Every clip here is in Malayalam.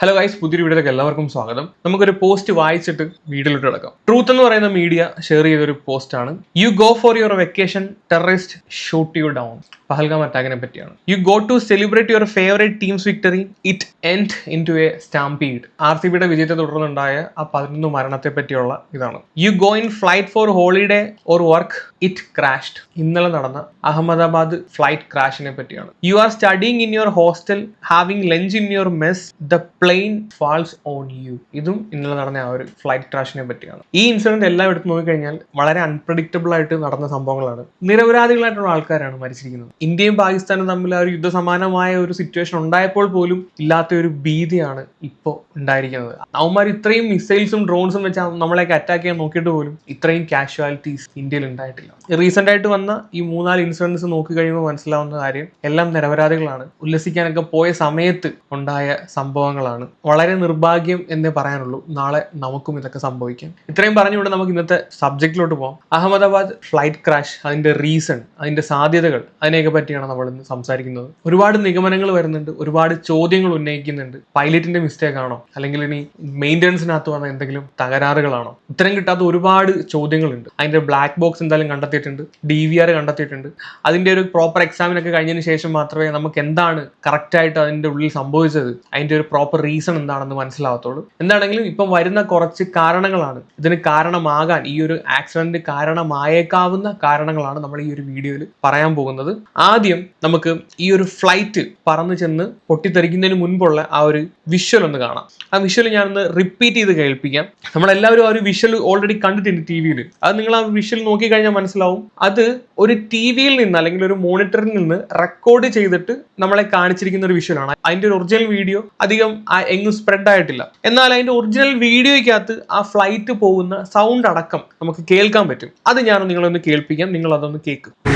ഹലോ ഗൈസ് പുതിയൊരു വീഡിയോയിലേക്ക് എല്ലാവർക്കും സ്വാഗതം. നമുക്കൊരു പോസ്റ്റ് വായിച്ചിട്ട് വീഡിയോയിലോട്ട് കിടക്കാം. ട്രൂത്ത് എന്ന് പറയുന്ന മീഡിയ ഷെയർ ചെയ്തൊരു പോസ്റ്റ് ആണ്. You go for your vacation terrorist shoot you down Pahalgam അറ്റാക്കിനെ പറ്റിയാണ്. You go to celebrate your favourite teams victory it end into a stampede R C ബിയുടെ വിജയത്തെ തുടർന്നുണ്ടായ ആ പതിനൊന്ന് മരണത്തെ പറ്റിയുള്ള ഇതാണ്. You go in flight for holiday or work it crashed ഇന്നലെ നടന്ന അഹമ്മദാബാദ് ഫ്ലൈറ്റ് ക്രാഷിനെ പറ്റിയാണ്. You are studying in your hostel having lunch in your mess the plane falls on you ഇതും ഇന്നലെ നടന്ന ആ ഒരു ഫ്ലൈറ്റ് ക്രാഷിനെ പറ്റിയാണ്. ഈ ഇൻസിഡന്റ് എല്ലാം എടുത്ത് നോക്കിക്കഴിഞ്ഞാൽ വളരെ അൺപ്രഡിക്റ്റബിൾ ആയിട്ട് നടന്ന സംഭവങ്ങളാണ്. നിരപരാധികളായിട്ടുള്ള ആൾക്കാരാണ് മരിച്ചിരിക്കുന്നത്. ഇന്ത്യയും പാകിസ്ഥാനും തമ്മിൽ ആ ഒരു യുദ്ധസമാനമായ ഒരു സിറ്റുവേഷൻ ഉണ്ടായപ്പോൾ പോലും ഇല്ലാത്ത ഒരു ഭീതിയാണ് ഇപ്പോൾ ഉണ്ടായിരിക്കുന്നത്. അവന്മാർ ഇത്രയും മിസൈൽസും ഡ്രോൺസും വെച്ച് നമ്മളെയൊക്കെ അറ്റാക്ക് ചെയ്യാൻ നോക്കിയിട്ട് പോലും ഇത്രയും കാഷ്വാലിറ്റീസ് ഇന്ത്യയിൽ ഉണ്ടായിട്ടില്ല. റീസെന്റ് ആയിട്ട് വന്ന ഈ മൂന്നാൽ ഇൻസിഡൻസ് നോക്കി കഴിയുമ്പോൾ മനസ്സിലാവുന്ന കാര്യം എല്ലാം നിരപരാധികളാണ്. ഉല്ലസിക്കാനൊക്കെ പോയ സമയത്ത് ഉണ്ടായ സംഭവങ്ങളാണ്. വളരെ നിർഭാഗ്യം എന്നേ പറയാനുള്ളൂ. നാളെ നമുക്കും ഇതൊക്കെ സംഭവിക്കാം. ഇത്രയും പറഞ്ഞുകൊണ്ട് നമുക്ക് ഇന്നത്തെ സബ്ജക്റ്റിലോട്ട് പോകാം അഹമ്മദാബാദ് ഫ്ലൈറ്റ് ക്രാഷ് അതിന്റെ റീസൺ അതിന്റെ സാധ്യതകൾ അതിനെയൊക്കെ പറ്റിയാണ് നമ്മൾ ഇന്ന് സംസാരിക്കുന്നത്. ഒരുപാട് നിഗമനങ്ങൾ വരുന്നുണ്ട് ഒരുപാട് ചോദ്യങ്ങൾ ഉന്നയിക്കുന്നുണ്ട്. പൈലറ്റിന്റെ മിസ്റ്റേക്ക് ആണോ? അല്ലെങ്കിൽ ഇനി മെയിന്റനൻസിനകത്ത് വന്ന എന്തെങ്കിലും തകരാറുകളാണോ? ഉത്തരം കിട്ടാത്ത ഒരുപാട് ചോദ്യങ്ങളുണ്ട്. അതിന്റെ ബ്ലാക്ക് ബോക്സ് എന്തായാലും കണ്ടെത്തിയിട്ടുണ്ട് ഡി വി ആർ കണ്ടെത്തിയിട്ടുണ്ട്. അതിന്റെ ഒരു പ്രോപ്പർ എക്സാമിനൊക്കെ കഴിഞ്ഞതിന് ശേഷം മാത്രമേ നമുക്ക് എന്താണ് കറക്റ്റ് ആയിട്ട് അതിന്റെ ഉള്ളിൽ സംഭവിച്ചത്? അതിന്റെ ഒരു പ്രോപ്പർ റീസൺ എന്താണെന്ന് മനസ്സിലാവത്തുള്ളൂ എന്താണെങ്കിലും ഇപ്പം വരുന്ന കുറച്ച് കാരണങ്ങളാണ്. ഇതിന് കാരണമാകാൻ ഈ ഒരു ആക്സിഡന്റ് കാരണമായേക്കാവുന്ന കാരണങ്ങളാണ് നമ്മൾ ഈ ഒരു വീഡിയോയിൽ പറയാൻ പോകുന്നത്. ആദ്യം നമുക്ക് ഈ ഒരു ഫ്ലൈറ്റ് പറന്നു ചെന്ന് പൊട്ടിത്തെറിക്കുന്നതിന് മുൻപുള്ള ആ ഒരു വിഷ്വൽ ഒന്ന് കാണാം. ആ വിഷ്വൽ ഞാനൊന്ന് റിപ്പീറ്റ് ചെയ്ത് കേൾപ്പിക്കാം. നമ്മളെല്ലാവരും ആ ഒരു വിഷ്വൽ ഓൾറെഡി കണ്ടിട്ടുണ്ട് ടി വിയിൽ അത് നിങ്ങൾ ആ വിഷ്വൽ നോക്കിക്കഴിഞ്ഞാൽ മനസ്സിലാവും. അത് ഒരു ടി വിയിൽ നിന്ന് അല്ലെങ്കിൽ ഒരു മോണിറ്ററിൽ നിന്ന് റെക്കോർഡ് ചെയ്തിട്ട് നമ്മളെ കാണിച്ചിരിക്കുന്ന ഒരു വിഷ്വലാണ് അതിന്റെ ഒരു ഒറിജിനൽ വീഡിയോ അധികം ആ- എങ്ങും സ്പ്രെഡ് ആയിട്ടില്ല. എന്നാൽ അതിന്റെ ഒറിജിനൽ വീഡിയോയ്ക്കകത്ത് ആ ഫ്ലൈറ്റ് പോകുന്ന സൗണ്ട് അടക്കം നമുക്ക് കേൾക്കാൻ പറ്റും. അത് ഞാൻ നിങ്ങളൊന്ന് കേൾപ്പിക്കാം. നിങ്ങൾ അതൊന്ന് കേൾക്കും.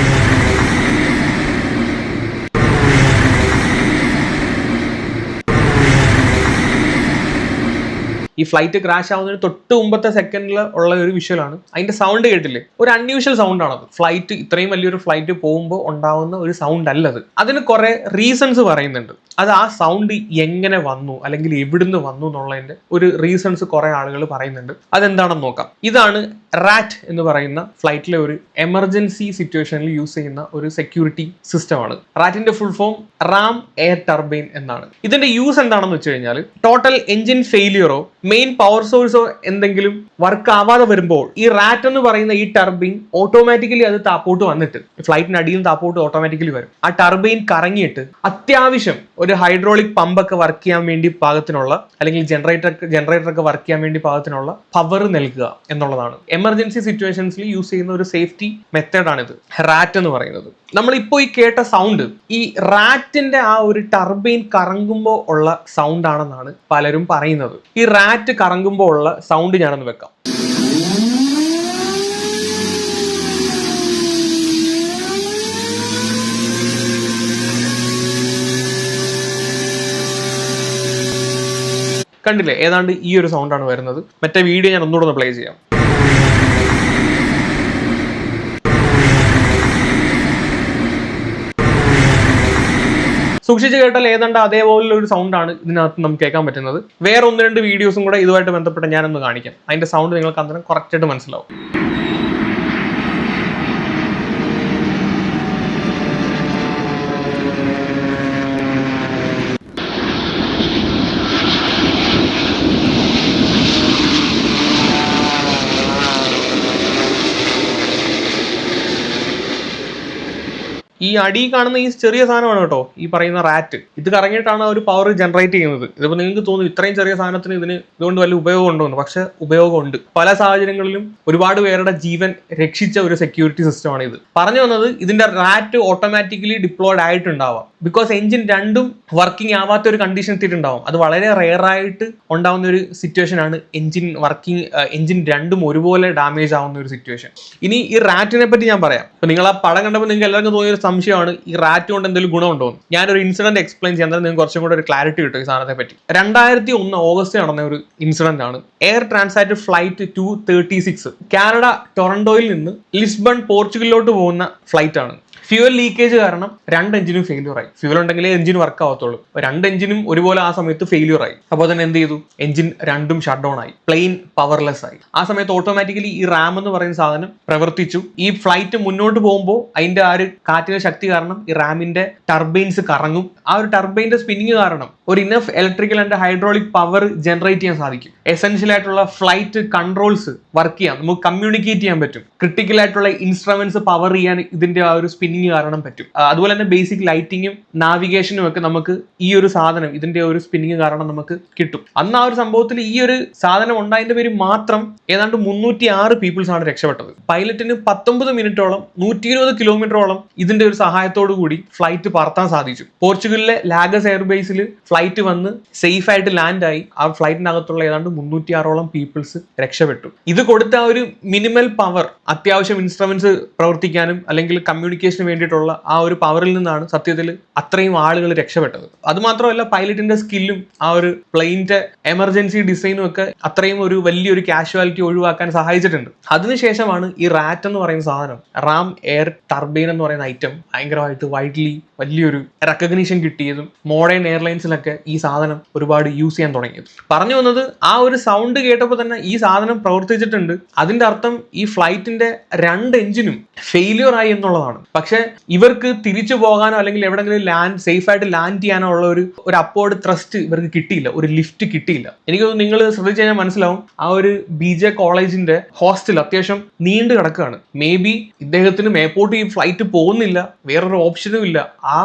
ഈ ഫ്ലൈറ്റ് ക്രാഷ് ആവുന്നതിന് തൊട്ട് മുമ്പത്തെ സെക്കൻഡിൽ ഉള്ള ഒരു വിഷ്വലാണ് അതിന്റെ സൗണ്ട് കേട്ടില്ലേ? ഒരു അൺയൂഷ്വൽ സൗണ്ട് ആണത് ഫ്ലൈറ്റ് ഇത്രയും വലിയൊരു ഫ്ലൈറ്റ് പോകുമ്പോൾ ഉണ്ടാവുന്ന ഒരു സൗണ്ട് അല്ലത്. അതിന് കുറെ റീസൺസ് പറയുന്നുണ്ട്. അത് ആ സൗണ്ട് എങ്ങനെ വന്നു? അല്ലെങ്കിൽ എവിടുന്ന് വന്നു എന്നുള്ളതിന്റെ ഒരു റീസൺസ് കുറെ ആളുകൾ പറയുന്നുണ്ട്. അതെന്താണെന്ന് നോക്കാം. ഇതാണ് റാറ്റ് എന്ന് പറയുന്ന ഫ്ലൈറ്റിലെ ഒരു എമർജൻസി സിറ്റുവേഷനിൽ യൂസ് ചെയ്യുന്ന ഒരു സെക്യൂരിറ്റി സിസ്റ്റമാണ് റാറ്റിന്റെ full form ram air turbine എന്നാണ്. ഇതിന്റെ യൂസ് എന്താണെന്ന് വെച്ച് കഴിഞ്ഞാൽ ടോട്ടൽ എഞ്ചിൻ ഫെയിലിയറോ മെയിൻ പവർ സോഴ്സോ എന്തെങ്കിലും വർക്ക് ആവാതെ വരുമ്പോൾ ഈ റാറ്റ് എന്ന് പറയുന്ന ഈ ടർബൈൻ ഓട്ടോമാറ്റിക്കലി അത് താപ്പോട്ട് വന്നിട്ട് ഫ്ലൈറ്റിന് അടിയിൽ താപ്പോട്ട് ഓട്ടോമാറ്റിക്കലി വരും. ആ ടർബൈൻ കറങ്ങിയിട്ട് അത്യാവശ്യം ഒരു ഹൈഡ്രോളിക് പമ്പൊക്കെ വർക്ക് ചെയ്യാൻ വേണ്ടി പാകത്തിനുള്ള അല്ലെങ്കിൽ ജനറേറ്റർ ജനറേറ്റർ ഒക്കെ വർക്ക് ചെയ്യാൻ വേണ്ടി പാകത്തിനുള്ള പവർ നൽകുക എന്നുള്ളതാണ്. എമർജൻസി സിറ്റുവേഷൻസിൽ യൂസ് ചെയ്യുന്ന ഒരു സേഫ്റ്റി മെത്തേഡാണിത് റാറ്റ് എന്ന് പറയുന്നത്. നമ്മളിപ്പോൾ ഈ കേട്ട സൗണ്ട് ഈ റാറ്റിന്റെ ആ ഒരു ടർബൈൻ കറങ്ങുമ്പോൾ ഉള്ള സൗണ്ട് ആണെന്നാണ് പലരും പറയുന്നത്. ഈ റാറ്റ് കറങ്ങുമ്പോൾ ഉള്ള സൗണ്ട് ഞാനൊന്ന് വെക്കാം. കണ്ടില്ലേ? ഏതാണ്ട് ഈ ഒരു സൗണ്ടാണ് വരുന്നത്. മറ്റേ വീഡിയോ ഞാൻ ഒന്നുകൂടെ ഒന്ന് പ്ലേ ചെയ്യാം. സൂക്ഷിച്ച് കേട്ടാൽ ഏതാണ്ട് അതേപോലുള്ള ഒരു സൗണ്ടാണ് ഇതിനകത്ത് നമുക്ക് കേൾക്കാൻ പറ്റുന്നത്. വേറെ ഒന്ന് രണ്ട് വീഡിയോസും കൂടെ ഇതുമായിട്ട് ബന്ധപ്പെട്ട് ഞാനൊന്ന് കാണിക്കാം. അതിന്റെ സൗണ്ട് നിങ്ങൾക്ക് അന്നേരം ആയിട്ട് മനസ്സിലാവും. ഈ അടി കാണുന്ന ഈ ചെറിയ സാധനമാണ് കേട്ടോ ഈ പറയുന്ന റാറ്റ് ഇത് കറങ്ങിയിട്ടാണ് ഒരു പവർ ജനറേറ്റ് ചെയ്യുന്നത്. ഇതിപ്പോൾ നിങ്ങൾക്ക് തോന്നും ഇത്രയും ചെറിയ സാധനത്തിന് ഇതിന് ഇതുകൊണ്ട് വലിയ ഉപയോഗം ഉണ്ടോ എന്ന്. പക്ഷെ ഉപയോഗമുണ്ട്. പല സാഹചര്യങ്ങളിലും ഒരുപാട് പേരുടെ ജീവൻ രക്ഷിച്ച ഒരു സെക്യൂരിറ്റി സിസ്റ്റമാണ് ഇത്. പറഞ്ഞു വന്നത് ഇതിന്റെ റാറ്റ് ഓട്ടോമാറ്റിക്കലി ഡിപ്ലോയ്ഡ് ആയിട്ടുണ്ടാവാം. ബിക്കോസ് എഞ്ചിൻ രണ്ടും വർക്കിംഗ് ആവാത്ത ഒരു കണ്ടീഷൻ എത്തിയിട്ടുണ്ടാവും. അത് വളരെ റെയർ ആയിട്ട് ഉണ്ടാവുന്ന ഒരു സിറ്റുവേഷൻ ആണ് എഞ്ചിൻ വർക്കിംഗ് എഞ്ചിൻ രണ്ടും ഒരുപോലെ ഡാമേജ് ആവുന്ന ഒരു സിറ്റുവേഷൻ ഇനി ഈ റാറ്റിനെ പറ്റി ഞാൻ പറയാം. നിങ്ങൾ ആ പടം കണ്ടപ്പോൾ നിങ്ങൾക്ക് എല്ലാവർക്കും തോന്നിയ ഒരു സംശയമാണ് ഈ റാറ്റ് കൊണ്ട് എന്തെങ്കിലും ഗുണമുണ്ടോ ഞാനൊരു ഇൻസിഡന്റ് എക്സ്പ്ലെയിൻ ചെയ്യാൻ നിങ്ങൾക്ക് കുറച്ചും കൂടെ ഒരു ക്ലാരിറ്റി കിട്ടും ഈ സാധനത്തെ പറ്റി. രണ്ടായിരത്തി ഒന്ന് ഓഗസ്റ്റ് നടന്ന ഒരു ഇൻസിഡന്റ് ആണ്. Air Transat flight two thirty six Canada ടൊറന്റോയിൽ നിന്ന് ലിസ്ബൺ പോർച്ചുഗലിലോട്ട് പോകുന്ന ഫ്ലൈറ്റ് ആണ്. ഫ്യൂവൽ ലീക്കേജ് കാരണം രണ്ട് എഞ്ചിനും ഫെയിലിയർ ആയി. ഫ്യൂവൽ ഉണ്ടെങ്കിലേ എഞ്ചിൻ വർക്ക് ആവത്തുള്ളൂ. രണ്ട് എഞ്ചിനും ഒരുപോലെ ആ സമയത്ത് ഫെയിലിയർ ആയി. അപ്പോൾ തന്നെ എന്ത് ചെയ്തു? എഞ്ചിൻ രണ്ടും ഷട്ട് ഡൗൺ ആയി. പ്ലെയിൻ പവർലെസ് ആയി. ആ സമയത്ത് ഓട്ടോമാറ്റിക്കലി ഈ റാം എന്ന് പറയുന്ന സാധനം പ്രവർത്തിച്ചു. ഈ ഫ്ലൈറ്റ് മുന്നോട്ട് പോകുമ്പോൾ അതിന്റെ ആ ഒരു കാറ്റിന്റെ ശക്തി കാരണം ഈ റാമിന്റെ ടർബൈൻസ് കറങ്ങും. ആ ഒരു ടർബൈന്റെ സ്പിന്നിങ് കാരണം ഒരു enough electrical and hydraulic power generate ചെയ്യാൻ സാധിക്കും. എസെൻഷ്യൽ ആയിട്ടുള്ള ഫ്ലൈറ്റ് കൺട്രോൾസ് വർക്ക് ചെയ്യാം. നമുക്ക് കമ്മ്യൂണിക്കേറ്റ് ചെയ്യാൻ പറ്റും. ക്രിട്ടിക്കൽ ആയിട്ടുള്ള ഇൻസ്ട്രുമെന്റ്സ് പവർ ചെയ്യാൻ ഇതിന്റെ ആ ഒരു സ്പിന്നിങ് കാരണം പറ്റും. അതുപോലെ തന്നെ ബേസിക് ലൈറ്റിങ്ങും നാവിഗേഷനും ഒക്കെ നമുക്ക് ഈ ഒരു സാധനം ഇതിന്റെ ഒരു സ്പിന്നിങ് കാരണം നമുക്ക് കിട്ടും. അന്ന് ആ ഒരു സംഭവത്തിൽ ഈ ഒരു സാധനം ഉണ്ടായതിന്റെ പേര് മാത്രം ഏതാണ്ട് മുന്നൂറ്റി ആറ് പീപ്പിൾസ് ആണ് രക്ഷപ്പെട്ടത്. പൈലറ്റിന് പത്തൊമ്പത് മിനിറ്റോളം നൂറ്റി ഇരുപത് കിലോമീറ്ററോളം ഇതിന്റെ ഒരു സഹായത്തോടു കൂടി ഫ്ലൈറ്റ് പറത്താൻ സാധിച്ചു. പോർച്ചുഗലിലെ ലാഗസ് എയർബേസിൽ ഫ്ലൈറ്റ് വന്ന് സേഫ് ആയിട്ട് ലാൻഡ് ആയി. ആ ഫ്ലൈറ്റിനകത്തുള്ള ഏതാണ്ട് മുന്നൂറ്റി ആറോളം പീപ്പിൾസ് രക്ഷപ്പെട്ടു. ഇത് കൊടുത്ത ഒരു മിനിമൽ പവർ അത്യാവശ്യം ഇൻസ്ട്രുമെന്റ്സ് പ്രവർത്തിക്കാനും അല്ലെങ്കിൽ കമ്മ്യൂണിക്കേഷന് വേണ്ടിയിട്ടുള്ള ആ ഒരു പവറിൽ നിന്നാണ് സത്യത്തിൽ അത്രയും ആളുകൾ രക്ഷപ്പെട്ടത്. അതുമാത്രമല്ല പൈലറ്റിന്റെ സ്കില്ലും ആ ഒരു പ്ലെയിനിന്റെ എമർജൻസി ഡിസൈനും ഒക്കെ അത്രയും ഒരു വലിയൊരു കാഷ്വാലിറ്റി ഒഴിവാക്കാൻ സഹായിച്ചിട്ടുണ്ട്. അതിനുശേഷമാണ് ഈ റാറ്റ് എന്ന് പറയുന്ന സാധനം റാം എയർ ടർബൈൻ എന്ന് പറയുന്ന ഐറ്റം ഭയങ്കരമായിട്ട് വൈഡ്ലി വലിയൊരു റെക്കഗ്നീഷൻ കിട്ടിയതും മോഡേൺ എയർലൈൻസിലൊക്കെ ഈ സാധനം ഒരുപാട് യൂസ് ചെയ്യാൻ തുടങ്ങിയത്. പറഞ്ഞു വന്നത് ആ ഒരു സൗണ്ട് കേട്ടപ്പോൾ തന്നെ ഈ സാധനം പ്രവർത്തിച്ചിട്ടുണ്ട്. അതിന്റെ അർത്ഥം ഈ ഫ്ലൈറ്റിന്റെ രണ്ട് എഞ്ചിനും ഫെയിലിയർ ആയി എന്നുള്ളതാണ്. പക്ഷെ ഇവർക്ക് തിരിച്ചു പോകാനോ അല്ലെങ്കിൽ എവിടെങ്കിലും ലാൻഡ് സേഫ് ആയിട്ട് ലാൻഡ് ചെയ്യാനോ ഉള്ള ഒരു ഒരു അപ്പോർഡ് ത്രസ്റ്റ് ഇവർക്ക് കിട്ടിയില്ല. ഒരു ലിഫ്റ്റ് കിട്ടിയില്ല. എനിക്ക് നിങ്ങൾ ശ്രദ്ധിച്ചു കഴിഞ്ഞാൽ മനസ്സിലാവും ആ ഒരു ബി ജെ കോളേജിന്റെ ഹോസ്റ്റൽ അത്യാവശ്യം നീണ്ടു കിടക്കുകയാണ്. മേ ബി ഇദ്ദേഹത്തിന് മേപ്പോട്ട് ഈ ഫ്ലൈറ്റ് പോകുന്നില്ല വേറൊരു ഓപ്ഷനും ഇല്ല. ആ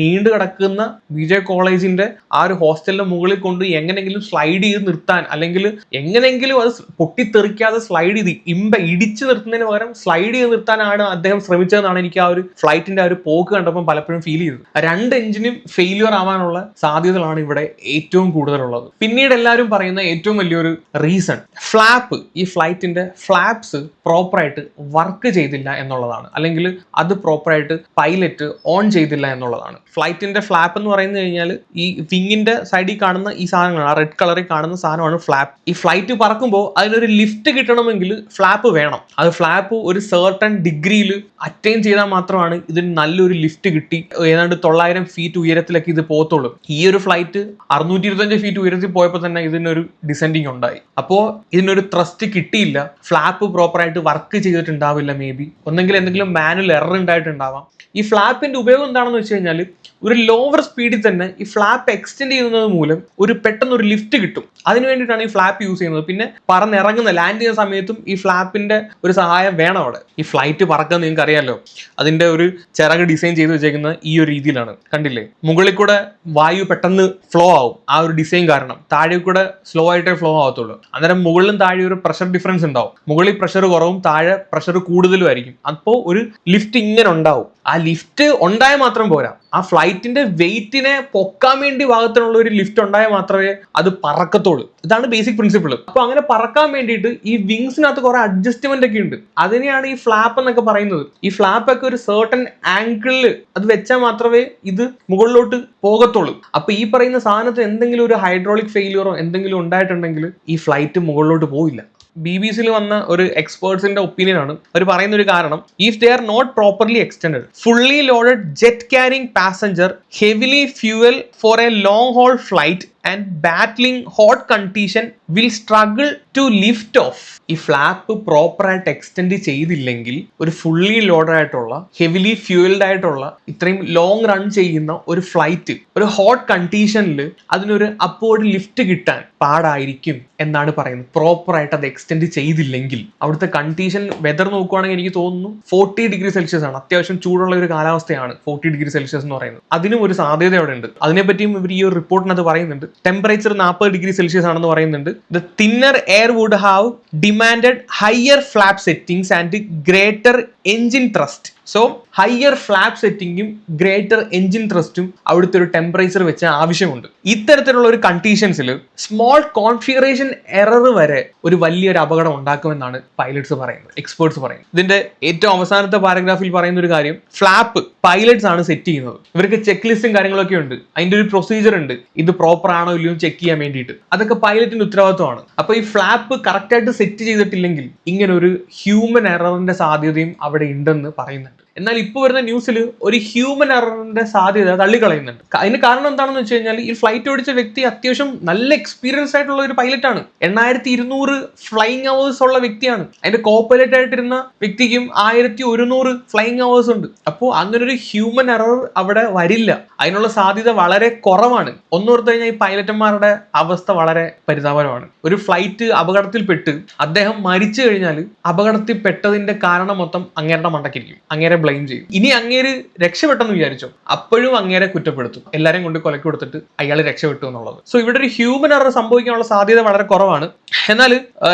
നീണ്ടു കിടക്കുന്ന ബി ജെ കോളേജിന്റെ ആ ഒരു ഹോസ്റ്റലിന്റെ മുകളിൽ കൊണ്ട് എങ്ങനെങ്കിലും സ്ലൈഡ് ചെയ്ത് നിർത്താൻ അല്ലെങ്കിൽ എങ്ങനെങ്കിലും അത് പൊട്ടിത്തെറിക്കാതെ സ്ലൈഡ് ചെയ്ത് ഇമ്പ ഇടിച്ചു നിർത്തുന്നതിന് പകരം സ്ലൈഡ് ചെയ്ത് നിർത്താനാണ് അദ്ദേഹം ശ്രമിച്ചതെന്നാണ് എനിക്ക് ആ ഒരു ഫ്ലൈറ്റിന്റെ ആ ഒരു പോക്ക് കണ്ടപ്പോൾ പലപ്പോഴും ഫീൽ ചെയ്തത് രണ്ട് എഞ്ചിനും ഫെയിലിയർ ആവാനുള്ള സാധ്യതകളാണ് ഇവിടെ ഏറ്റവും കൂടുതലുള്ളത്. പിന്നീട് എല്ലാവരും പറയുന്ന ഏറ്റവും വലിയൊരു റീസൺ ഫ്ലാപ്പ് ഈ ഫ്ലൈറ്റിന്റെ ഫ്ലാപ്സ് പ്രോപ്പറായിട്ട് വർക്ക് ചെയ്തില്ല എന്നുള്ളതാണ്. അല്ലെങ്കിൽ അത് പ്രോപ്പറായിട്ട് പൈലറ്റ് ഓൺ ചെയ്തില്ല എന്നുള്ളതാണ്. ഫ്ലൈറ്റിന്റെ ഫ്ലാപ്പ് എന്ന് പറയുന്നത് കഴിഞ്ഞാൽ ഈ വിങ്ങിന്റെ സൈഡിൽ കാണുന്ന ഈ സാധനങ്ങളാണ് ആ റെഡ് കളറിൽ കാണുന്ന സാധനമാണ് ഫ്ലാപ്പ് ഈ ഫ്ലൈറ്റ് പറക്കുമ്പോൾ അതിനൊരു ലിഫ്റ്റ് കിട്ടണമെങ്കിൽ ഫ്ലാപ്പ് വേണം. അത് ഫ്ലാപ്പ് ഒരു സെർട്ടൺ ഡിഗ്രിയിൽ അറ്റൈൻ ചെയ്താൽ മാത്രമാണ് ഇതിന് നല്ലൊരു ലിഫ്റ്റ് കിട്ടി. ഏതാണ്ട് തൊള്ളായിരം ഫീറ്റ് ഉയരത്തിലൊക്കെ ഇത് പോകത്തുള്ളൂ. ഈ ഒരു ഫ്ലൈറ്റ് അറുന്നൂറ്റി ഇരുപത്തഞ്ച് ഫീറ്റ് ഉയരത്തിൽ പോയപ്പോൾ തന്നെ ഇതിനൊരു ഡിസെൻഡിങ് ഉണ്ടായി. അപ്പോൾ ഇതിനൊരു ത്രസ്റ്റ് കിട്ടിയില്ല. ഫ്ലാപ്പ് പ്രോപ്പറായിട്ട് വർക്ക് ചെയ്തിട്ടുണ്ടാവില്ല മേ ബി ഒന്നെങ്കിൽ എന്തെങ്കിലും മാനുവൽ എറർ ഉണ്ടായിട്ടുണ്ടാവാം. ഈ ഫ്ലാപ്പിന്റെ ഉപയോഗം എന്താണെന്ന് വെച്ച് കഴിഞ്ഞാൽ ഒരു ലോവർ സ്പീഡിൽ തന്നെ ഈ ഫ്ലാപ്പ് എക്സ്റ്റെൻഡ് ചെയ്യുന്നത് മൂലം ഒരു പെട്ടെന്ന് ഒരു ലിഫ്റ്റ് കിട്ടും. അതിന് വേണ്ടിയിട്ടാണ് ഈ ഫ്ലാപ്പ് യൂസ് ചെയ്യുന്നത്. പിന്നെ പറന്നിറങ്ങുന്ന ലാൻഡ് ചെയ്യുന്ന സമയത്തും ഈ ഫ്ലാപ്പിന്റെ ഒരു സഹായം വേണം അവിടെ. ഈ ഫ്ലൈറ്റ് പറക്കാൻ നിങ്ങൾക്ക് അറിയാലോ അതിന്റെ ഒരു ചിറക് ഡിസൈൻ ചെയ്ത് വെച്ചേക്കുന്നത് ഈ ഒരു രീതിയിലാണ്. കണ്ടില്ലേ? മുകളിൽ കൂടെ വായു പെട്ടെന്ന് ഫ്ലോ ആവും. ആ ഒരു ഡിസൈൻ കാരണം. താഴെ കൂടെ സ്ലോ ആയിട്ടേ ഫ്ലോ ആവത്തുള്ളൂ. അന്നേരം മുകളിലും താഴെ ഒരു പ്രഷർ ഡിഫറൻസ് ഉണ്ടാവും. മുകളിൽ പ്രഷർ കുറവും താഴെ പ്രഷർ കൂടുതലും ആയിരിക്കും. അപ്പോൾ ഒരു ലിഫ്റ്റ് ഇങ്ങനെ ഉണ്ടാവും. ആ ലിഫ്റ്റ് ഉണ്ടായാൽ മാത്രം പോരാ. ആ ഫ്ലൈറ്റിന്റെ വെയിറ്റിനെ പൊക്കാൻ വേണ്ടി ഭാഗത്തിനുള്ള ഒരു ലിഫ്റ്റ് ഉണ്ടായാൽ മാത്രമേ അത് പറക്കത്തുള്ളൂ. ഇതാണ് ബേസിക് പ്രിൻസിപ്പിൾ അപ്പൊ അങ്ങനെ പറക്കാൻ വേണ്ടിയിട്ട് ഈ വിങ്സിനകത്ത് കുറെ അഡ്ജസ്റ്റ്മെന്റ് ഒക്കെ ഉണ്ട്. അതിനെയാണ് ഈ ഫ്ലാപ്പ് എന്നൊക്കെ പറയുന്നത്. ഈ ഫ്ലാപ്പ് ഒക്കെ ഒരു സെർട്ടൺ ആംഗിളിൽ അത് വെച്ചാൽ മാത്രമേ ഇത് മുകളിലോട്ട് പോകത്തുള്ളൂ. അപ്പൊ ഈ പറയുന്ന സാധനത്തിന് എന്തെങ്കിലും ഒരു ഹൈഡ്രോളിക് ഫെയിലിയറോ എന്തെങ്കിലും ഉണ്ടായിട്ടുണ്ടെങ്കിൽ ഈ ഫ്ലൈറ്റ് മുകളിലോട്ട് പോവില്ല. ബി ബി സിയിൽ വന്ന ഒരു എക്സ്പേർട്സിന്റെ ഒപ്പീനിയൻ ആണ്. അവർ പറയുന്ന ഒരു കാരണം if they are not properly extend fully loaded jet carrying passenger heavily fuel for a long haul flight and battling hot condition will struggle to lift off ഈ ഫ്ലാപ്പ് പ്രോപ്പറായിട്ട് എക്സ്റ്റെൻഡ് ചെയ്തില്ലെങ്കിൽ ഒരു ഫുള്ളി ലോഡ് ആയിട്ടുള്ള ഹെവിലി ഫ്യൂവൽഡ് ആയിട്ടുള്ള ഇത്രയും ലോങ് റൺ ചെയ്യുന്ന ഒരു ഫ്ലൈറ്റ് ഒരു ഹോട്ട് കണ്ടീഷനിൽ അതിനൊരു അപ്പോർഡ് ലിഫ്റ്റ് കിട്ടാൻ പാടായിരിക്കും എന്നാണ് പറയുന്നത്. പ്രോപ്പറായിട്ട് അത് എക്സ്റ്റെൻഡ് ചെയ്തില്ലെങ്കിൽ. അവിടുത്തെ കണ്ടീഷൻ വെതർ നോക്കുവാണെങ്കിൽ എനിക്ക് തോന്നുന്നു ഫോർട്ടി ഡിഗ്രി സെൽഷ്യസ് ആണ്. അത്യാവശ്യം ചൂടുള്ള ഒരു കാലാവസ്ഥയാണ് ഫോർട്ടി ഡിഗ്രി സെൽഷ്യസ് എന്ന് പറയുന്നത്. അതിനും ഒരു സാധ്യത അവിടെ ഉണ്ട്. അതിനെപ്പറ്റിയും ഇവർ ഈ ഒരു റിപ്പോർട്ടിനകത്ത് പറയുന്നുണ്ട്. ടെമ്പറേച്ചർ നാൽപ്പത് ഡിഗ്രി സെൽഷ്യസ് ആണെന്ന് പറയുന്നുണ്ട്. The thinner air would have demand higher flap settings and greater engine thrust so higher flap സെറ്റിംഗും greater engine ട്രസ്റ്റും അവിടുത്തെ ഒരു ടെമ്പറേച്ചർ വെച്ച് ആവശ്യമുണ്ട്. ഇത്തരത്തിലുള്ള ഒരു കണ്ടീഷൻസിൽ സ്മോൾ കോൺഫിഗറേഷൻ എറർ വരെ ഒരു വലിയൊരു അപകടം ഉണ്ടാക്കുമെന്നാണ് പൈലറ്റ്സ് പറയുന്നത് എക്സ്പേർട്സ് പറയുന്നത്. ഇതിന്റെ ഏറ്റവും അവസാനത്തെ പാരഗ്രാഫിൽ പറയുന്ന ഒരു കാര്യം ഫ്ലാപ്പ് പൈലറ്റ്സ് ആണ് സെറ്റ് ചെയ്യുന്നത്. ഇവർക്ക് ചെക്ക് ലിസ്റ്റും കാര്യങ്ങളൊക്കെ ഉണ്ട്. അതിന്റെ ഒരു പ്രൊസീജിയർ ഉണ്ട്. ഇത് പ്രോപ്പർ ആണോ ഇല്ലയോ ചെക്ക് ചെയ്യാൻ വേണ്ടിയിട്ട്. അതൊക്കെ പൈലറ്റിന്റെ ഉത്തരവാദിത്വമാണ്. അപ്പൊ ഈ ഫ്ലാപ്പ് കറക്റ്റായിട്ട് സെറ്റ് ചെയ്തിട്ടില്ലെങ്കിൽ ഇങ്ങനെ ഒരു ഹ്യൂമൻ എററിന്റെ സാധ്യതയും അവിടെ ഉണ്ടെന്ന് പറയുന്നുണ്ട്. എന്നാൽ ഇപ്പോൾ വരുന്ന ന്യൂസിൽ ഒരു ഹ്യൂമൻ എററിന്റെ സാധ്യത തള്ളിക്കളയുന്നുണ്ട്. അതിന് കാരണം എന്താണെന്ന് വെച്ച് കഴിഞ്ഞാൽ ഈ ഫ്ലൈറ്റ് ഓടിച്ച വ്യക്തി അത്യാവശ്യം നല്ല എക്സ്പീരിയൻസ് ആയിട്ടുള്ള ഒരു പൈലറ്റ് ആണ്. എണ്ണായിരത്തി ഇരുന്നൂറ് ഫ്ലൈയിങ് അവേഴ്സ് ഉള്ള വ്യക്തിയാണ്. അതിന്റെ കോ പൈലറ്റ് ആയിട്ടിരുന്ന വ്യക്തിക്കും ആയിരത്തി ഒരുന്നൂറ് ഫ്ലൈയിങ് അവേഴ്സ് ഉണ്ട്. അപ്പോൾ അങ്ങനെ ഒരു ഹ്യൂമൻ എറർ അവിടെ വരില്ല. അതിനുള്ള സാധ്യത വളരെ കുറവാണ്. ഒന്നോർത്ത് കഴിഞ്ഞാൽ ഈ പൈലറ്റന്മാരുടെ അവസ്ഥ വളരെ പരിതാപകരമാണ്. ഒരു ഫ്ലൈറ്റ് അപകടത്തിൽപ്പെട്ട് അദ്ദേഹം മരിച്ചു കഴിഞ്ഞാൽ അപകടത്തിൽ പെട്ടതിന്റെ കാരണം മൊത്തം അങ്ങേരുടെ മണ്ടക്കിരിക്കും അങ്ങേരെ ബ്ലെയിം ചെയ്യും. ഇനി അങ്ങേര് രക്ഷപ്പെട്ടെന്ന് വിചാരിച്ചോ? അപ്പോഴും അങ്ങേരെ കുറ്റപ്പെടുത്തും. എല്ലാരെയും കൊണ്ട് കൊലക്ക് കൊടുത്തിട്ട് അയാൾ രക്ഷപ്പെട്ടു എന്നുള്ളത്. സോ ഇവിടെ ഒരു ഹ്യൂമൻ എറർ സംഭവിക്കാനുള്ള സാധ്യത വളരെ കുറവാണ്. എന്നാൽ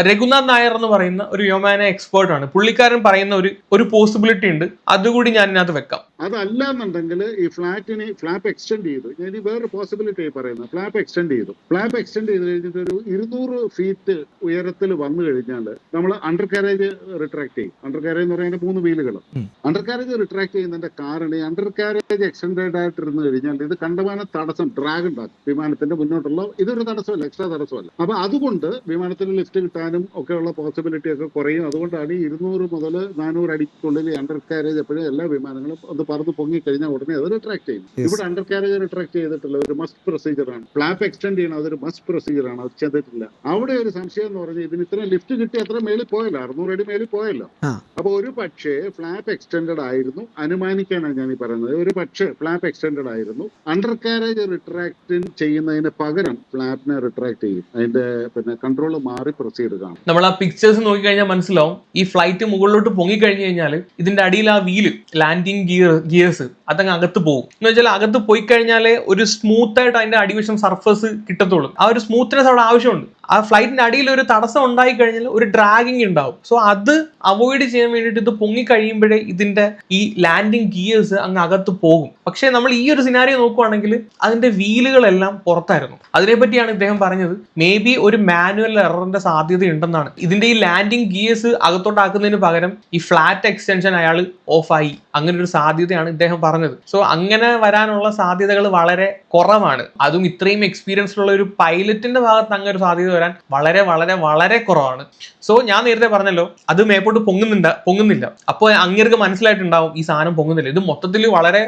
രഘുനാഥ് നായർ എന്ന് പറയുന്ന ഒരു വ്യോമാന എക്സ്പേർട്ട് ആണ്. പുള്ളിക്കാരൻ പറയുന്ന ഒരു ഒരു പോസിബിലിറ്റി ഉണ്ട്. അതുകൂടി ഞാൻ ഇതിനകത്ത് വെക്കാം. അതല്ല എന്നുണ്ടെങ്കിൽ ഈ ഫ്ലാറ്റിന് ഫ്ലാപ്പ് എക്സ്റ്റെൻഡ് ചെയ്തു. ഞാൻ ഇനി വേറൊരു പോസിബിലിറ്റി ആയി പറയുന്നത് ഫ്ലാപ്പ് എക്സ്റ്റെൻഡ് ചെയ്തു. ഫ്ലാപ്പ് എക്സ്റ്റെൻഡ് ചെയ്ത് കഴിഞ്ഞിട്ട് ഒരു ഇരുന്നൂറ് ഫീറ്റ് ഉയരത്തിൽ വന്നു കഴിഞ്ഞാൽ നമ്മൾ അണ്ടർ കാരേജ് റിട്രാക്ട് ചെയ്യും. അണ്ടർ കാരേജ് എന്ന് പറയുന്നത് മൂന്ന് വീലുകൾ അണ്ടർ കാരേജ് റിട്രാക്ട് ചെയ്യുന്നതിന്റെ കാരണം ഈ അണ്ടർ കാരേജ് എക്സ്റ്റെൻഡഡ് ആയിട്ടിരുന്നു കഴിഞ്ഞാൽ ഇത് കണ്ടമാനം തടസ്സം ഡ്രാഗ് ഉണ്ടാക്കും. വിമാനത്തിന്റെ മുന്നോട്ടുള്ള ഇതൊരു തടസ്സമല്ല എക്സ്ട്രാ തടസ്സമല്ല. അപ്പൊ അതുകൊണ്ട് വിമാനത്തിന് ലിഫ്റ്റ് കിട്ടാനും ഒക്കെയുള്ള പോസിബിലിറ്റി ഒക്കെ കുറയും. അതുകൊണ്ടാണ് ഈ ഇരുന്നൂറ് മുതൽ നാനൂറ് അടിക്കുള്ളിൽ അണ്ടർ കാരേജ് എപ്പോഴും എല്ലാ വിമാനങ്ങളും ഒന്ന് പറന്ന് പൊങ്ങി കഴിഞ്ഞാൽ ഉടനെ അത് റിട്രാക്ട് ചെയ്യും. ഇവിടെ അണ്ടർ കാരേജ് റിട്രാക്ട് ചെയ്തിട്ടുള്ള ഒരു മസ്റ്റ് പ്രൊസീജിയർ ആണ്. ഫ്ലാപ്പ് എക്സ്റ്റെൻഡ് ചെയ്യണം അതൊരു മസ്റ്റ് പ്രൊസീജിയർ ആണ്. അത് ചെയ്തിട്ടില്ല. അവിടെ ഒരു സംശയം എന്ന് പറഞ്ഞാൽ ഇതിന് ഇത്ര ലിഫ്റ്റ് കിട്ടി അത്ര മേളിൽ പോയല്ലോ. അറുന്നൂറ് അടി മേളിൽ പോയല്ലോ. അപ്പൊ ഒരു പക്ഷേ ഫ്ലാപ്പ് എക്സ്റ്റെൻഡ് ആയിരുന്നു. അനുമാനിക്കാനാണ് ഞാൻ ഈ പറയുന്നത്. ഒരു പക്ഷേ ഫ്ലാപ്പ് എക്സ്റ്റെൻഡ് ആയിരുന്നു. അണ്ടർ കാരേജ് റിട്രാക്ട് ചെയ്യുന്നതിന് പകരം ഫ്ലാപ്പിനെ റിട്രാക്ട് ചെയ്യും. അതിന്റെ പിന്നെ കൺട്രോൾ മാറി പ്രൊസീഡ് കാണും. നമ്മൾ ആ പിക്ചേഴ്സ് നോക്കിക്കഴിഞ്ഞാൽ മനസ്സിലാവും. ഈ ഫ്ലൈറ്റ് മുകളിലോട്ട് പൊങ്ങി കഴിഞ്ഞു കഴിഞ്ഞാൽ ഇതിന്റെ അടിയിൽ ആ വീൽ ലാൻഡിങ് ഗിയർ ഗിയേഴ്സ് അതങ്ങ് അകത്ത് പോകും. എന്ന് വെച്ചാൽ അകത്ത് പോയി കഴിഞ്ഞാൽ ഒരു സ്മൂത്ത് ആയിട്ട് അതിന്റെ അടിവശം സർഫസ് കിട്ടത്തുള്ളൂ. ആ ഒരു സ്മൂത്ത്നെസ് അവിടെ ആവശ്യമുണ്ട്. ആ ഫ്ലൈറ്റിന്റെ അടിയിൽ ഒരു തടസ്സം ഉണ്ടായി കഴിഞ്ഞാൽ ഒരു ഡ്രാഗിങ് ഉണ്ടാവും. സോ അത് അവോയ്ഡ് ചെയ്യാൻ വേണ്ടിയിട്ട് ഇത് പൊങ്ങി കഴിയുമ്പോഴേ ഇതിന്റെ ഈ ലാൻഡിങ് ഗിയേഴ്സ് അങ്ങ് അകത്ത് പോകും. പക്ഷേ നമ്മൾ ഈ ഒരു സിനാരിയോ നോക്കുവാണെങ്കിൽ അതിന്റെ വീലുകളെല്ലാം പുറത്തായിരുന്നു. അതിനെപ്പറ്റിയാണ് ഇദ്ദേഹം പറഞ്ഞത്. മേ ബി ഒരു മാനുവൽ എററിന്റെ സാധ്യത ഉണ്ടെന്നാണ് ഇതിന്റെ ഈ ലാൻഡിങ് ഗിയേഴ്സ് അകത്തോട്ടാക്കുന്നതിന് പകരം ഈ ഫ്ലാറ്റ് എക്സ്റ്റൻഷൻ അയാൾ ഓഫായി അങ്ങനെ ഒരു സാധ്യതയാണ് ഇദ്ദേഹം പറഞ്ഞത്. സോ അങ്ങനെ വരാനുള്ള സാധ്യതകൾ വളരെ കുറവാണ്. അതും ഇത്രയും എക്സ്പീരിയൻസ് ഉള്ള ഒരു പൈലറ്റിന്റെ ഭാഗത്ത് അങ്ങനെ ഒരു സാധ്യത വരാൻ വളരെ വളരെ വളരെ കുറവാണ്. സോ ഞാൻ നേരത്തെ പറഞ്ഞല്ലോ അത് മേപ്പോട്ട് പൊങ്ങുന്നുണ്ട് പൊങ്ങുന്നില്ല. അപ്പോൾ അങ്ങേർക്ക് മനസ്സിലായിട്ടുണ്ടാവും ഈ സാധനം പൊങ്ങുന്നില്ല. ഇത് മൊത്തത്തിൽ വളരെ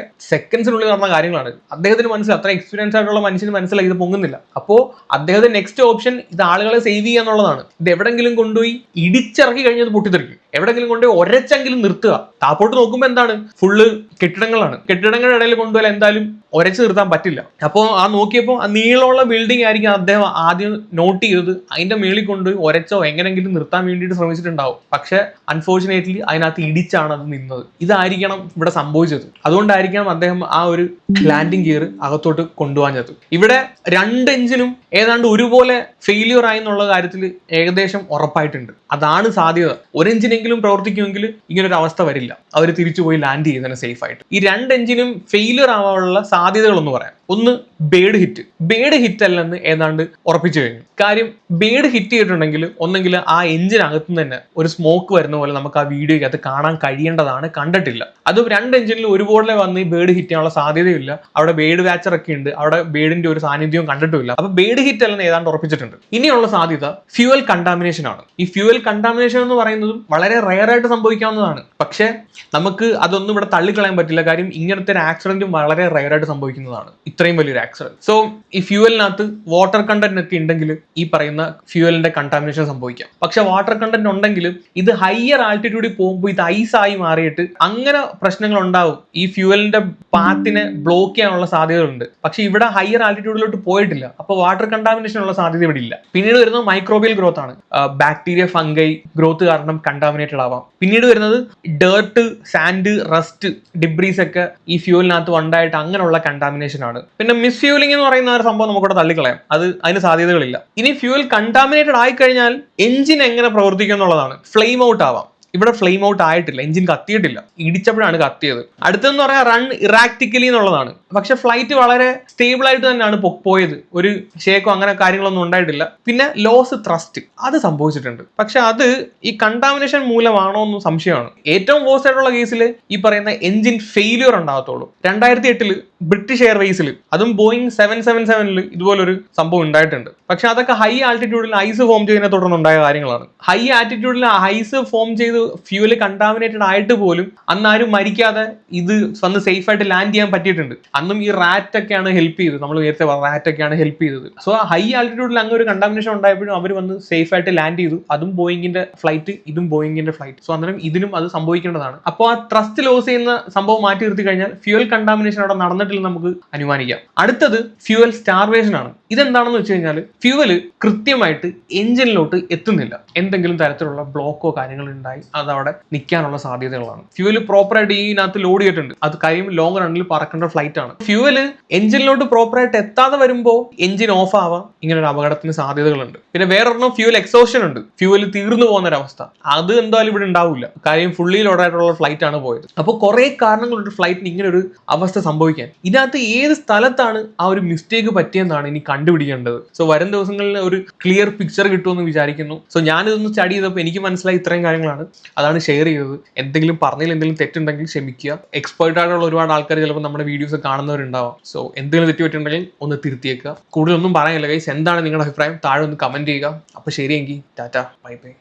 സെക്കൻഡ്സിനുള്ളിൽ നടന്ന കാര്യങ്ങളാണ്. അദ്ദേഹത്തിന് മനസ്സിലായി. അത്ര എക്സ്പീരിയൻസ് ആയിട്ടുള്ള മനുഷ്യന് മനസ്സിലായി. ഇത് പൊങ്ങുന്നില്ല. അപ്പോൾ അദ്ദേഹത്തിന്റെ നെക്സ്റ്റ് ഓപ്ഷൻ ഇത് ആളുകളെ സേവ് ചെയ്യുക എന്നുള്ളതാണ്. ഇത് എവിടെങ്കിലും കൊണ്ടുപോയി ഇടിച്ചിറക്കി കഴിഞ്ഞത് പൊട്ടിത്തെറിക്കും. എവിടെങ്കിലും കൊണ്ട് ഒരച്ചെങ്കിലും നിർത്തുക. താപ്പോട്ട് നോക്കുമ്പോൾ എന്താണ്? ഫുള്ള് കെട്ടിടങ്ങളാണ്. കെട്ടിടങ്ങളുടെ ഇടയിൽ കൊണ്ടുപോയാൽ എന്തായാലും ഒരച്ച് നിർത്താൻ പറ്റില്ല. അപ്പോൾ ആ നോക്കിയപ്പോൾ ആ നീളമുള്ള ബിൽഡിംഗ് ആയിരിക്കും അദ്ദേഹം ആദ്യം നോട്ട് ചെയ്തത്. അതിന്റെ മേളിൽ കൊണ്ടുപോയി ഒരച്ചോ എങ്ങനെങ്കിലും നിർത്താൻ വേണ്ടിയിട്ട് ശ്രമിച്ചിട്ടുണ്ടാവും. പക്ഷെ അൺഫോർച്ചുനേറ്റ്ലി അതിനകത്ത് ഇടിച്ചാണ് അത് നിന്നത്. ഇതായിരിക്കണം ഇവിടെ സംഭവിച്ചത്. അതുകൊണ്ടായിരിക്കണം അദ്ദേഹം ആ ഒരു ലാൻഡിംഗ് ഗിയർ അകത്തോട്ട് കൊണ്ടുപോകാഞ്ഞത്. ഇവിടെ രണ്ട് എഞ്ചിനും ഏതാണ്ട് ഒരുപോലെ ഫെയിലിയർ ആയി എന്നുള്ള കാര്യത്തിൽ ഏകദേശം ഉറപ്പായിട്ടുണ്ട്. അതാണ് സാധ്യത. ഒരു എഞ്ചിനെങ്കിലും പ്രവർത്തിക്കുമെങ്കിൽ ഇങ്ങനെ ഒരു അവസ്ഥ വരില്ല. അവർ തിരിച്ചുപോയി ലാൻഡ് ചെയ്യുന്നതിന് സേഫ് ആയിട്ട്. ഈ രണ്ട് എഞ്ചിനും ഫെയിലിയർ ആവാനുള്ള സാധ്യതകളൊന്ന് പറയാം. ഒന്ന് ബേഡ് ഹിറ്റ് ബേഡ് ഹിറ്റ് അല്ലെന്ന് ഏതാണ്ട് ഉറപ്പിച്ചു കഴിഞ്ഞു. കാര്യം ബേഡ് ഹിറ്റ് ചെയ്തിട്ടുണ്ടെങ്കിൽ ഒന്നെങ്കിൽ ആ എഞ്ചിനകത്ത് തന്നെ ഒരു സ്മോക്ക് വരുന്ന പോലെ നമുക്ക് ആ വീഡിയോയ്ക്കകത്ത് കാണാൻ കഴിയേണ്ടതാണ് കണ്ടിട്ടില്ല. അത് രണ്ട് എഞ്ചിനിൽ ഒരുപോലെ വന്ന് ഈ ബേഡ് ഹിറ്റ് ചെയ്യാനുള്ള സാധ്യതയില്ല. അവിടെ ബേഡ് വാച്ചർ ഒക്കെ ഉണ്ട്. അവിടെ ബേഡിന്റെ ഒരു സാന്നിധ്യവും കണ്ടിട്ടില്ല അപ്പൊ ബേഡ് ഹിറ്റ് അല്ലെന്ന് ഏതാണ്ട് ഉറപ്പിച്ചിട്ടുണ്ട്. ഇനിയുള്ള സാധ്യത ഫ്യൂവൽ കണ്ടാമിനേഷൻ ആണ്. ഈ ഫ്യൂവൽ കണ്ടാമിനേഷൻ എന്ന് പറയുന്നതും വളരെ റയർ ആയിട്ട് സംഭവിക്കാവുന്നതാണ്. പക്ഷേ നമുക്ക് അതൊന്നും ഇവിടെ തള്ളിക്കളയാൻ പറ്റില്ല. കാര്യം ഇങ്ങനത്തെ ഒരു ആക്സിഡന്റും വളരെ റയർ ആയിട്ട് സംഭവിക്കുന്നതാണ്. ഇത്രയും വലിയൊരു ആക്സിഡന്റ് സോ ഈ ഫ്യൂവലിനകത്ത് വാട്ടർ കണ്ടന്റ് ഒക്കെ ഉണ്ടെങ്കിൽ ഈ പറയുന്ന ഫ്യൂവലിന്റെ കണ്ടാമിനേഷൻ സംഭവിക്കാം. പക്ഷെ വാട്ടർ കണ്ടന്റ് ഉണ്ടെങ്കിൽ ഇത് ഹയർ ആൾട്ടിറ്റ്യൂഡിൽ പോകുമ്പോൾ ഇത് ഐസായി മാറിയിട്ട് അങ്ങനെ പ്രശ്നങ്ങൾ ഉണ്ടാവും. ഈ ഫ്യൂവലിന്റെ പാത്തിനെ ബ്ലോക്ക് ചെയ്യാനുള്ള സാധ്യതകളുണ്ട്. പക്ഷെ ഇവിടെ ഹയർ ആൾട്ടിറ്റ്യൂഡിലോട്ട് പോയിട്ടില്ല. അപ്പോൾ വാട്ടർ കണ്ടാമിനേഷൻ ഉള്ള സാധ്യത ഇവിടെ ഇല്ല. പിന്നീട് വരുന്നത് മൈക്രോബിയൽ ഗ്രോത്ത് ആണ്. ബാക്ടീരിയ ഫംഗൈ ഗ്രോത്ത് കാരണം കണ്ടാമിനേറ്റഡ് ആവാം. പിന്നീട് വരുന്നത് ഡേർട്ട് സാൻഡ് റസ്റ്റ് ഡിബ്രീസ് ഒക്കെ ഈ ഫ്യൂവലിനകത്ത് ഉണ്ടായിട്ട് അങ്ങനെയുള്ള കണ്ടാമിനേഷൻ ആണ്. പിന്നെ മിസ് ഫ്യൂലിംഗ് എന്ന് പറയുന്ന ഒരു സംഭവം നമുക്കിവിടെ തള്ളിക്കളയാം. അത് അതിന് സാധ്യതകളില്ല. ഇനി ഫ്യൂവൽ കണ്ടാമിനേറ്റഡ് ആയി കഴിഞ്ഞാൽ എഞ്ചിൻ എങ്ങനെ പ്രവർത്തിക്കും എന്നുള്ളതാണ്. ഫ്ലെയിം ഔട്ട് ആവാം. ഇവിടെ ഫ്ലെയിം ഔട്ട് ആയിട്ടില്ല. എഞ്ചിൻ കത്തിയിട്ടില്ല. ഇടിച്ചപ്പോഴാണ് കത്തിയത്. അടുത്തെന്ന് പറയാൻ റൺ ഇറാക്റ്റിക്കലി എന്നുള്ളതാണ്. പക്ഷെ ഫ്ലൈറ്റ് വളരെ സ്റ്റേബിൾ ആയിട്ട് തന്നെയാണ് പോയത്. ഒരു ഷേക്കോ അങ്ങനെ കാര്യങ്ങളൊന്നും ഉണ്ടായിട്ടില്ല. പിന്നെ ലോസ് ത്രസ്റ്റ് അത് സംഭവിച്ചിട്ടുണ്ട്. പക്ഷെ അത് ഈ കണ്ടാമിനേഷൻ മൂലമാണോ എന്ന് സംശയമാണ്. ഏറ്റവും വേഴ്സ് ആയിട്ടുള്ള കേസിൽ ഈ പറയുന്ന എഞ്ചിൻ ഫെയിലിയർ ഉണ്ടാകത്തുള്ളൂ. രണ്ടായിരത്തി എട്ടിൽ ബ്രിട്ടീഷ് എയർവേസിൽ അതും ബോയിങ് സെവൻ സെവൻ സെവനിൽ ഇതുപോലൊരു സംഭവം ഉണ്ടായിട്ടുണ്ട്. പക്ഷെ അതൊക്കെ ഹൈ ആൾട്ടിറ്റ്യൂഡിൽ ഐസ് ഫോം ചെയ്തതിനെ തുടർന്ന് ഉണ്ടായ കാര്യങ്ങളാണ്. ഹൈ ആറ്റിറ്റ്യൂഡിൽ ഐസ് ഫോം ചെയ്ത് ഫ്യൂൽ കണ്ടാമിനേറ്റഡ് ആയിട്ട് പോലും അന്ന് ആരും മരിക്കാതെ ഇത് വന്ന് സേഫ് ആയിട്ട് ലാൻഡ് ചെയ്യാൻ പറ്റിയിട്ടുണ്ട്. അന്നും ഈ റാറ്റ് ഒക്കെയാണ് ഹെൽപ്പ് ചെയ്തത്. നമ്മൾ നേരത്തെ റാറ്റ് ഒക്കെയാണ് ഹെൽപ്പ് ചെയ്തത്. സോ ഹൈ ആൾട്ടിറ്റ്യൂഡിൽ അങ്ങനെ ഒരു കണ്ടാമിനേഷൻ ഉണ്ടായപ്പോഴും അവർ വന്ന് സേഫ് ആയിട്ട് ലാൻഡ് ചെയ്തു. അതും ബോയിങ്ങിന്റെ ഫ്ലൈറ്റ് ഇതും ബോയിങ്ങിന്റെ ഫ്ലൈറ്റ് സോ അന്നേരം ഇതിനും അത് സംഭവിക്കേണ്ടതാണ്. അപ്പോൾ ആ ട്രസ്റ്റ് ലോസ് ചെയ്യുന്ന സംഭവം മാറ്റി നിർത്തി കഴിഞ്ഞാൽ ഫ്യൂൽ കണ്ടാമിനേഷൻ അവിടെ നടന്നിട്ടില്ല. നമുക്ക് അനുമാനിക്കാം. അടുത്തത് ഫ്യൂവൽ സ്റ്റാർവേഷൻ ആണ്. ഇതെന്താണെന്ന് വെച്ച് കഴിഞ്ഞാൽ ഫ്യൂവൽ കൃത്യമായിട്ട് എഞ്ചിനിലോട്ട് എത്തുന്നില്ല. എന്തെങ്കിലും തരത്തിലുള്ള ബ്ലോക്കോ കാര്യങ്ങളോ ഉണ്ടായി അത് അവിടെ നിൽക്കാനുള്ള സാധ്യതകളാണ്. ഫ്യൂവൽ പ്രോപ്പറായിട്ട് ഇതിനകത്ത് ലോഡ് ചെയ്തിട്ടുണ്ട്. അത് കഴിയും ലോങ് റണ്ണിൽ പറക്കേണ്ട ഫ്ലൈറ്റ് ആണ്. ഫ്യൂവൽ എഞ്ചിനിലോട്ട് പ്രോപ്പറായിട്ട് എത്താതെ വരുമ്പോൾ എഞ്ചിൻ ഓഫ് ആവാം. ഇങ്ങനെ ഒരു അപകടത്തിന് സാധ്യതകളുണ്ട്. പിന്നെ വേറൊരെണ്ണം ഫ്യൂവൽ എക്സോഷൻ ഉണ്ട്. ഫ്യൂവൽ തീർന്നു പോകുന്ന ഒരവസ്ഥ അത് എന്തായാലും ഇവിടെ ഉണ്ടാവില്ല. കാര്യം ഫുള്ളി ലോഡായിട്ടുള്ള ഫ്ലൈറ്റ് ആണ് പോയത്. അപ്പോൾ കുറെ കാരണങ്ങളുണ്ട് ഫ്ലൈറ്റിന് ഇങ്ങനെ ഒരു അവസ്ഥ സംഭവിക്കാൻ. ഇതിനകത്ത് ഏത് സ്ഥലത്താണ് ആ ഒരു മിസ്റ്റേക്ക് പറ്റിയെന്നാണ് ഇനി കണ്ടുപിടിക്കേണ്ടത്. സോ വരും ദിവസങ്ങളിൽ ഒരു ക്ലിയർ പിക്ചർ കിട്ടുമെന്ന് വിചാരിക്കുന്നു. സോ ഞാനിതൊന്ന് സ്റ്റഡി ചെയ്തപ്പോൾ എനിക്ക് മനസ്സിലായി ഇത്രയും കാര്യങ്ങളാണ്. അതാണ് ഷെയർ ചെയ്തത്. എന്തെങ്കിലും പറഞ്ഞതിൽ എന്തെങ്കിലും തെറ്റുണ്ടെങ്കിൽ ക്ഷമിക്കുക. എക്സ്പേർട്ട് ആയിട്ടുള്ള ഒരുപാട് ആൾക്കാർ ചിലപ്പോൾ നമ്മുടെ വീഡിയോസ് കാണുന്നവരുണ്ടാവാം. സോ എന്തെങ്കിലും തെറ്റ് ഒന്ന് തിരുത്തിയേക്കുക. കൂടുതലൊന്നും പറയാനില്ല ഗൈസ് എന്താണ് നിങ്ങളുടെ അഭിപ്രായം? താഴെ ഒന്ന് കമന്റ് ചെയ്യുക. അപ്പോൾ ശരിയെങ്കിൽ ടാറ്റ. Bye bye